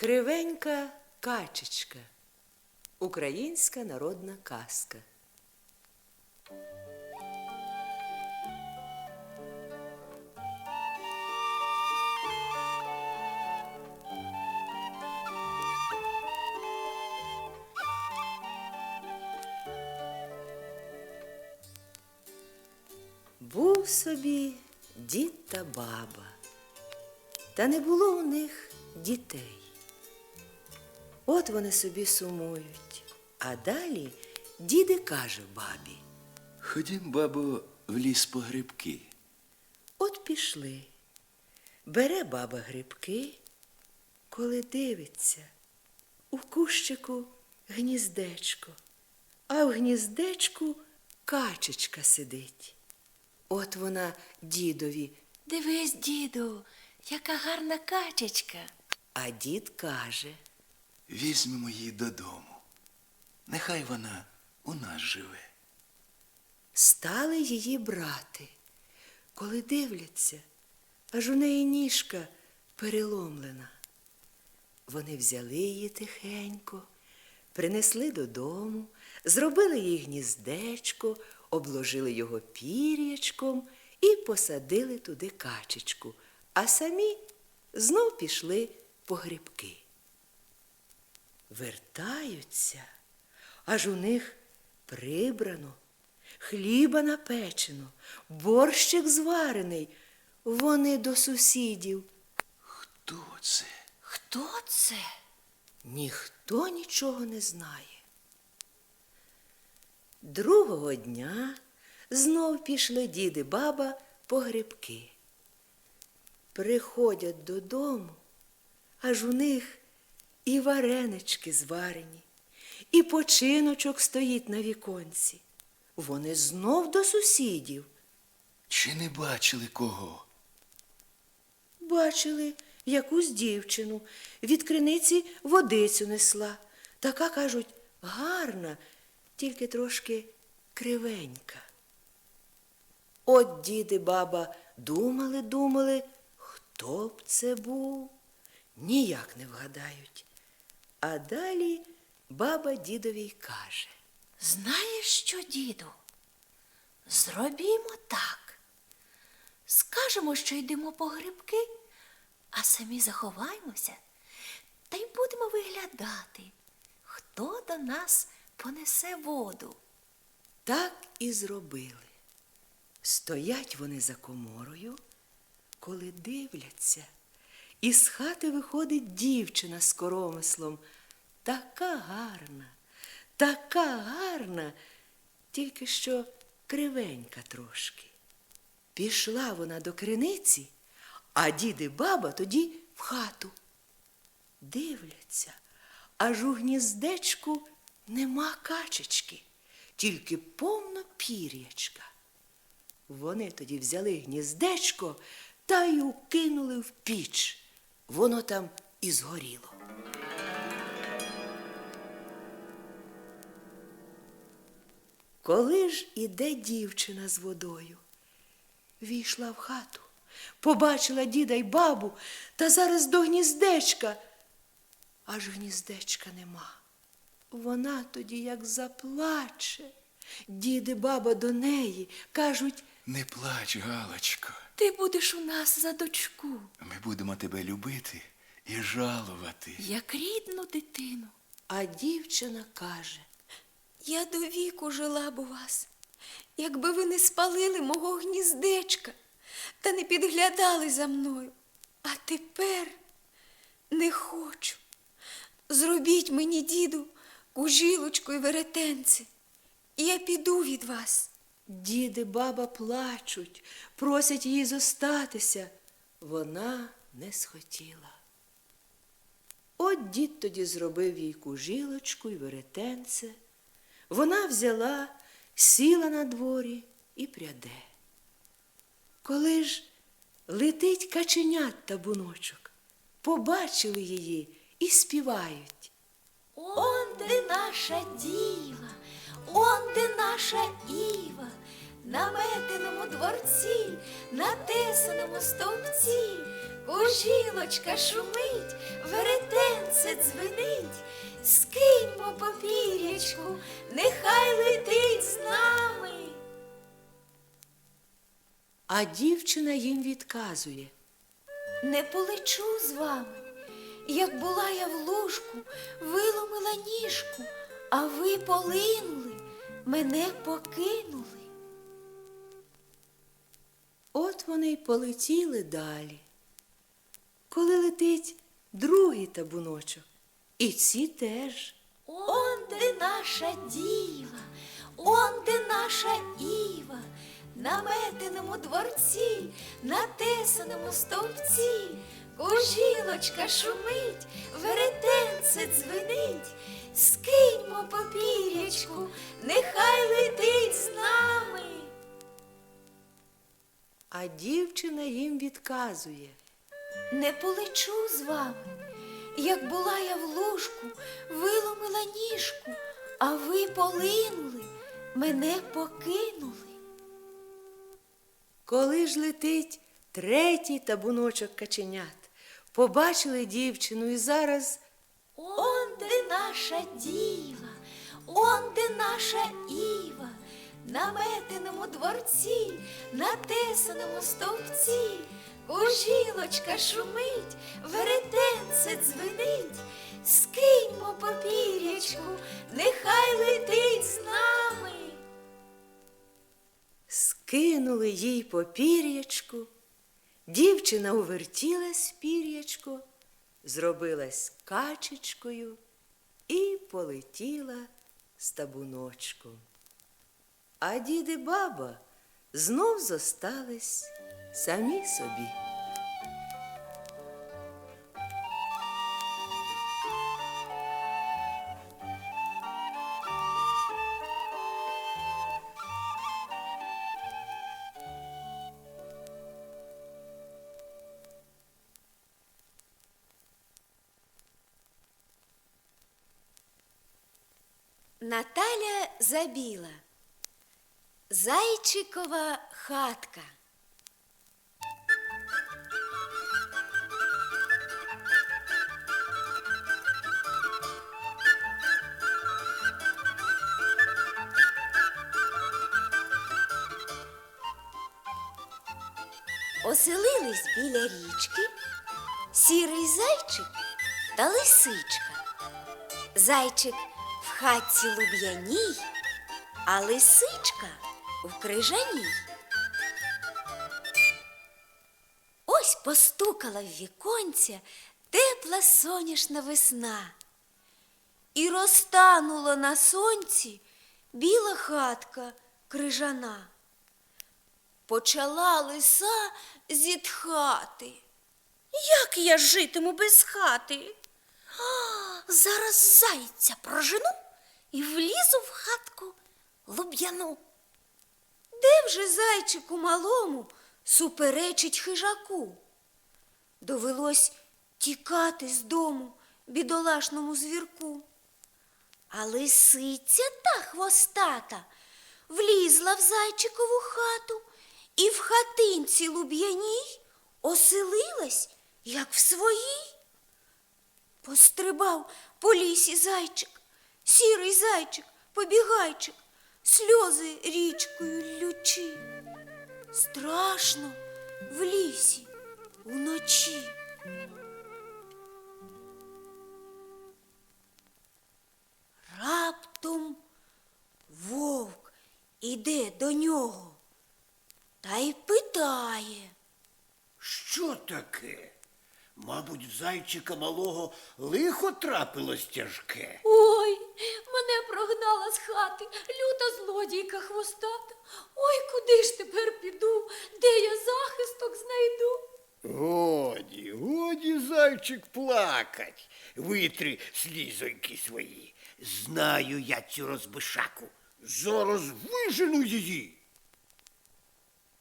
Кривенька качечка. Українська народна казка. Був собі дід та баба, та не було у них дітей. От вони собі сумують, а далі діди каже бабі. Ходім, бабо, в ліс по грибки. От пішли. Бере баба грибки, коли дивиться, у кущику гніздечко, а в гніздечку качечка сидить. От вона дідові, Дивись, діду, яка гарна качечка. а дід каже. Візьмемо її додому. Нехай вона у нас живе. Стали її брати, коли дивляться, аж у неї ніжка переломлена. Вони взяли її тихенько, принесли додому, зробили їй гніздечко, обложили його пір'ячком і посадили туди качечку, а самі знов пішли по грибки. Вертаються, аж у них прибрано, хліба напечено, борщик зварений. Вони до сусідів. Хто це? Хто це? Ніхто нічого не знає. Другого дня знов пішли дід і баба по грибки. Приходять додому, аж у них і варенички зварені, і починочок стоїть на віконці. Вони знов до сусідів. Чи не бачили кого? Бачили якусь дівчину, від криниці водицю несла. Така, кажуть, гарна, тільки трошки кривенька. От діди баба думали, думали, хто б це був, ніяк не вгадають. А далі баба дідові й каже. Знаєш що, діду? Зробімо так. Скажемо, що йдемо по грибки, а самі заховаємося та й будемо виглядати, хто до нас понесе воду. Так і зробили. Стоять вони за коморою, коли дивляться, із хати виходить дівчина з коромислом. Така гарна, така гарна, тільки що кривенька трошки. Пішла вона до криниці, а дід і баба тоді в хату. Дивляться, аж у гніздечку нема качечки, тільки повно пір'ячка. Вони тоді взяли гніздечко та й укинули в піч. Воно там і згоріло. Коли ж іде дівчина з водою, війшла в хату, побачила діда й бабу та зараз до гніздечка. Аж гніздечка нема. Вона тоді як заплаче. Діди баба до неї кажуть, Не плач, Галочко. Ти будеш у нас за дочку, Ми будемо тебе любити і жалувати. як рідну дитину. а дівчина каже, Я до віку жила б у вас, якби ви не спалили мого гніздечка та не підглядали за мною. А тепер не хочу. Зробіть мені, діду, кужілочку і веретенце, і я піду від вас. Діди баба плачуть, просять її зостатися. Вона не схотіла. От дід тоді зробив їй кужилочку й веретенце. Вона взяла, сіла на дворі і пряде. Коли ж летить каченят табуночок, побачили її і співають. Он де наша діва, он де наша Іва, на метеному дворці, на тесаному стовпці, кожілочка шумить, веретенце веретенце дзвенить, скиньмо попір'ячку, нехай летить з нами. А дівчина їм відказує. Не полечу з вами. Як була я в ложку, виломила ніжку, а ви полинули, мене покинули. От вони й полетіли далі. Коли летить другий табуночок, і ці теж. Он де наша діва, он де наша Іва, на метеному дворці, на тесаному стовпці, кожілочка шумить, веретенце дзвенить, скиньмо попір'ячку, нехай летить з нами. А дівчина їм відказує. Не полечу з вами. Як була я в ложку, виломила ніжку, а ви полинули, мене покинули. Коли ж летить третій табуночок каченят, побачили дівчину і зараз Он де наша діва, он де наша Іва, на метеному дворці, на тесаному стовпці, кожілочка шумить, веретенце дзвенить, скиньмо попір'ячку, нехай летить з нами. скинули їй по пір'ячку. Дівчина увертілась в пір'ячко, зробилась качечкою і полетіла з табуночком. А дід і баба знов зостались самі собі. Наталя Забіла. Зайчикова хатка. Оселились біля річки сірий зайчик та лисичка. Зайчик в хатці луб'яній, а лисичка в крижаній. Ось постукала в віконця тепла соняшна весна. І розтанула на сонці біла хатка крижана. Почала лиса зітхати. Як я житиму без хати? А, зараз зайця прожену і влізу в хатку луб'яну. Де вже зайчику малому суперечить хижаку? Довелось тікати з дому бідолашному звірку. А лисиця та хвостата влізла в зайчикову хату і в хатинці луб'яній оселилась, як в своїй. Пострибав по лісі зайчик, сірий зайчик, побігайчик, сльози річкою лючі. Страшно в лісі уночі. Раптом вовк іде до нього та й питає. Що таке? Мабуть, в зайчика малого лихо трапилось тяжке. Ой, мене прогнала з хати люта злодійка хвостата. Ой, куди ж тепер піду, де я захисток знайду? Годі, годі, зайчик, плакать. Витри слізоньки свої. Знаю я цю розбишаку. Зараз вижену її.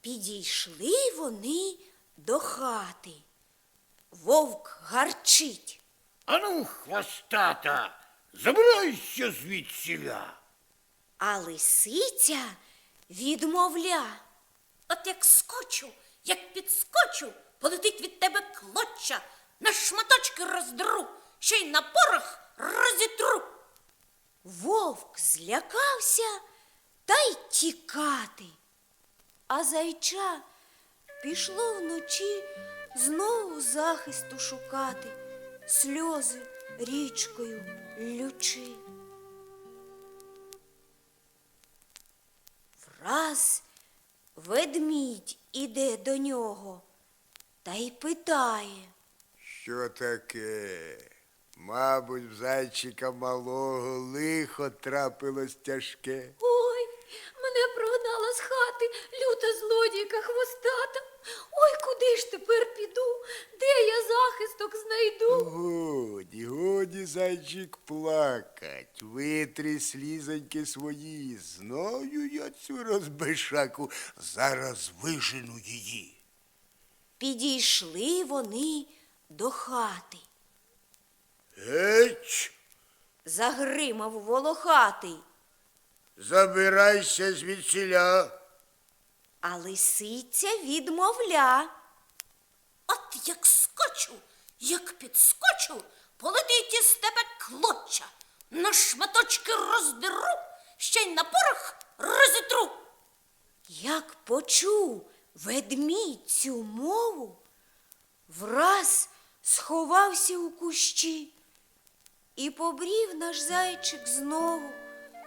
Підійшли вони до хати. Вовк гарчить. Ану, хвостата, забирайся звідсіля. А лисиця відмовля. От як скочу, як підскочу, полетить від тебе клоча, на шматочки роздру, ще й на порох розітру. Вовк злякався та й тікати. А зайча пішло вночі знову захисту шукати, сльози річкою лючи. Враз ведмідь іде до нього та й питає. Що таке? Мабуть, в зайчика малого лихо трапилось тяжке. Ой, мене прогнала з хати люта злодійка хвостата. Ой, куди ж тепер піду? Де я захисток знайду? Годі, годі, зайчик, плакать. Витрі слізоньки свої. Знаю я цю розбишаку. Зараз вижену її. Підійшли вони до хати. Геть, Загримав волохатий, забирайся звідсіля. А лисиця відмовля. От як скочу, як підскочу, полетить із тебе клоча. На шматочки роздеру, ще й на порох розітру. Як почув ведмідь цю мову, враз сховався у кущі, і побрів наш зайчик знову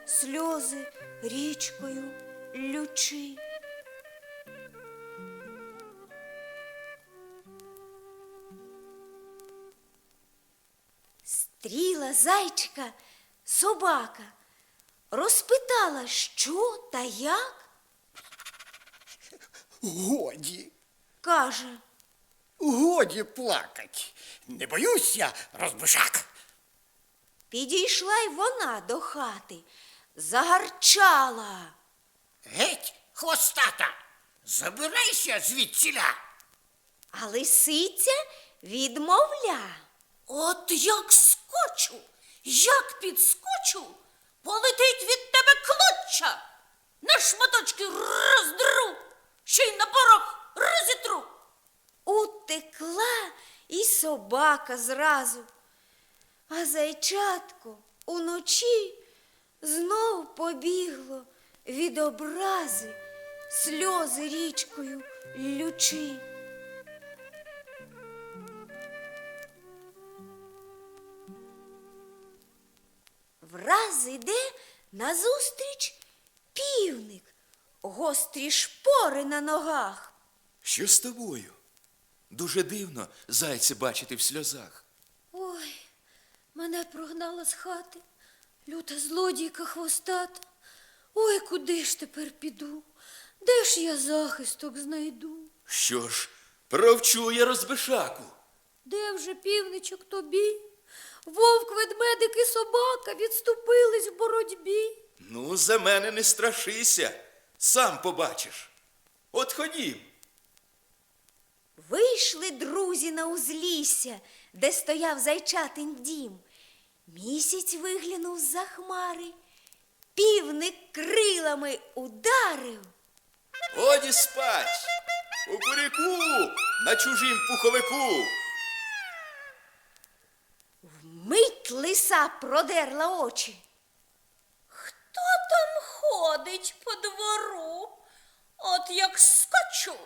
сльози річкою лючи. Стріла зайчика собака, розпитала, що та як. Годі, Каже, годі плакать. Не боюсь я, розбишак. підійшла й вона до хати, загарчала. Геть, хвостата, забирайся звідсіля. А лисиця відмовля. От як скочу, як підскочу, полетить від тебе клоча. На шматочки роздеру, ще й на порох розітру. Утекла і собака зразу. А зайчатко уночі знов побігло від образи сльози річкою лючи. Враз іде назустріч півник, гострі шпори на ногах. Що з тобою? Дуже дивно зайця бачити в сльозах. Ой, мене прогнала з хати, люта злодійка хвостата. Ой, куди ж тепер піду? Де ж я захисток знайду? Що ж, провчу я розбишаку. Де вже півничок тобі? Вовк, ведмедик і собака відступились в боротьбі. Ну, за мене не страшися, сам побачиш. От ходім. Вийшли друзі на узлісся, де стояв зайчатин дім. Місяць виглянув з-за хмари, півник крилами ударив. Годі спать. У куріку на чужім пуховику. Мить лиса продерла очі. Хто там ходить по двору? От як скочу,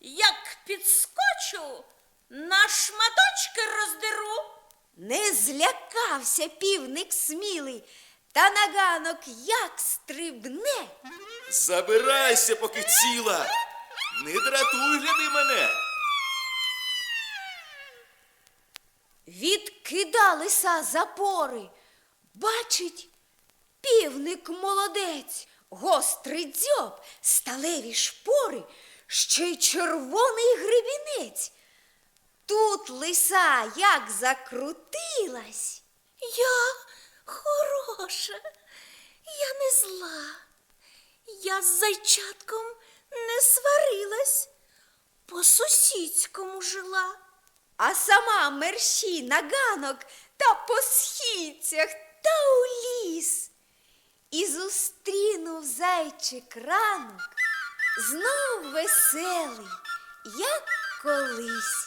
як підскочу, на шматочки роздеру. Не злякався півник смілий, та на ганок як стрибне. Забирайся, поки ціла. Не дратуй, гляди мене. Відкида лиса запори. Бачить, півник молодець, гострий дзьоб, сталеві шпори, ще й червоний гребінець. Тут лиса як закрутилась. Я хороша, я не зла. Я з зайчатком не сварилась, по сусідському жила. А сама мерщі на ганок та по східцях та у ліс. І зустрінув зайчик ранок, знов веселий, як колись.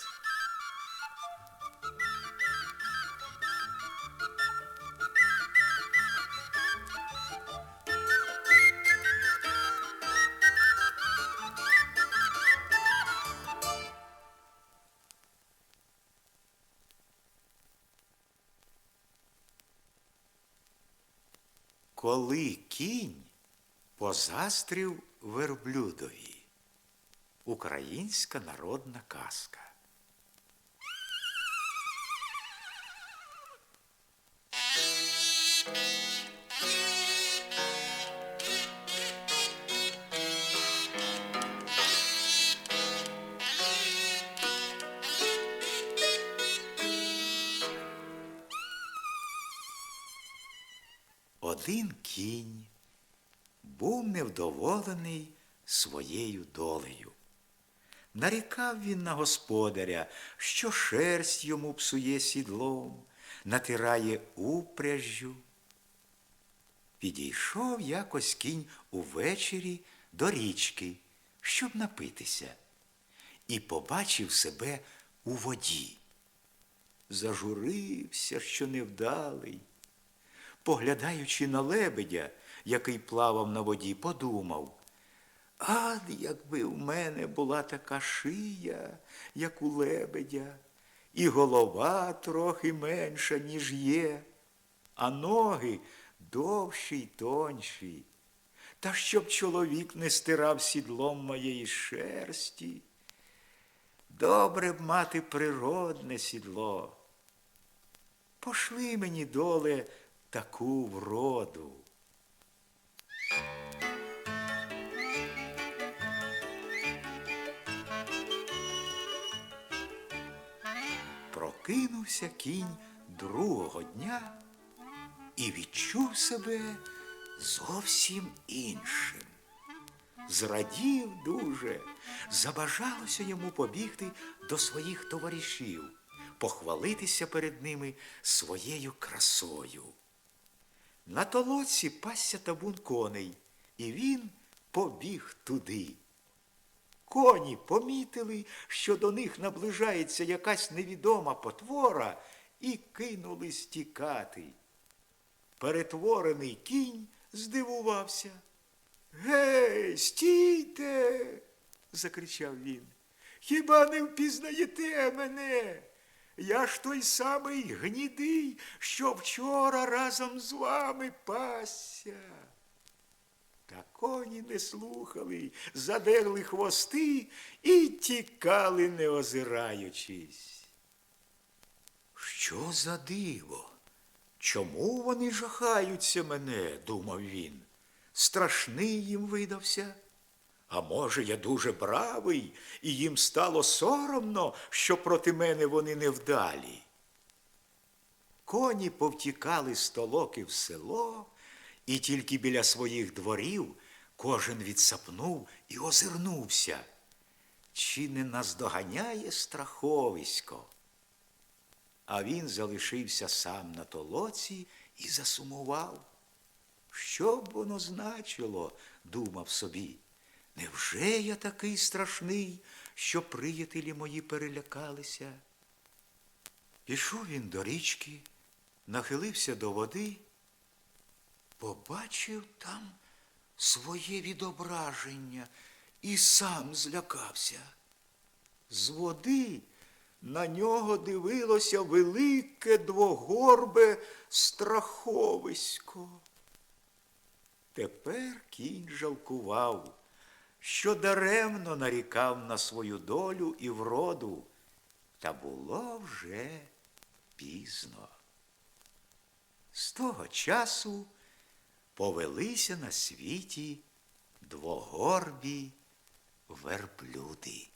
Коли кінь позастрів верблюдові. Українська народна казка. Кінь був невдоволений своєю долею. Нарікав він на господаря, що шерсть йому псує сідлом, натирає упряжжю. Підійшов якось кінь увечері до річки, щоб напитися, і побачив себе у воді. Зажурився, що невдалий. Поглядаючи на лебедя, який плавав на воді, подумав, Ад, якби в мене була така шия, як у лебедя, і голова трохи менша, ніж є, а ноги довші й тонші. Та щоб чоловік не стирав сідлом моєї шерсті, добре б мати природне сідло. Пошли мені доле таку вроду. Прокинувся кінь другого дня і відчув себе зовсім іншим. Зрадів дуже, забажалося йому побігти до своїх товаришів, похвалитися перед ними своєю красою. На толоці пасся табун коней, і він побіг туди. Коні помітили, що до них наближається якась невідома потвора, і кинулись тікати. Перетворений кінь здивувався. Гей, стійте, закричав він. Хіба не впізнаєте мене? Я ж той самий гнідий, що вчора разом з вами пасся. Та коні не слухали, задерли хвости і тікали, не озираючись. Що за диво? Чому вони жахаються мене? думав він. Страшний їм видався. А може, я дуже бравий, і їм стало соромно, що проти мене вони невдалі. Коні повтікали з толоки в село, і тільки біля своїх дворів кожен відсапнув і озирнувся. Чи не наздоганяє страховисько? А він залишився сам на толоці і засумував. Що б воно значило, думав собі. Невже я такий страшний, що приятелі мої перелякалися? Пішов він до річки, нахилився до води, побачив там своє відображення і сам злякався. З води на нього дивилося велике двогорбе страховисько. Тепер кінь жалкував, що даремно нарікав на свою долю і вроду, та було вже пізно. З того часу повелися на світі двогорбі верблюди.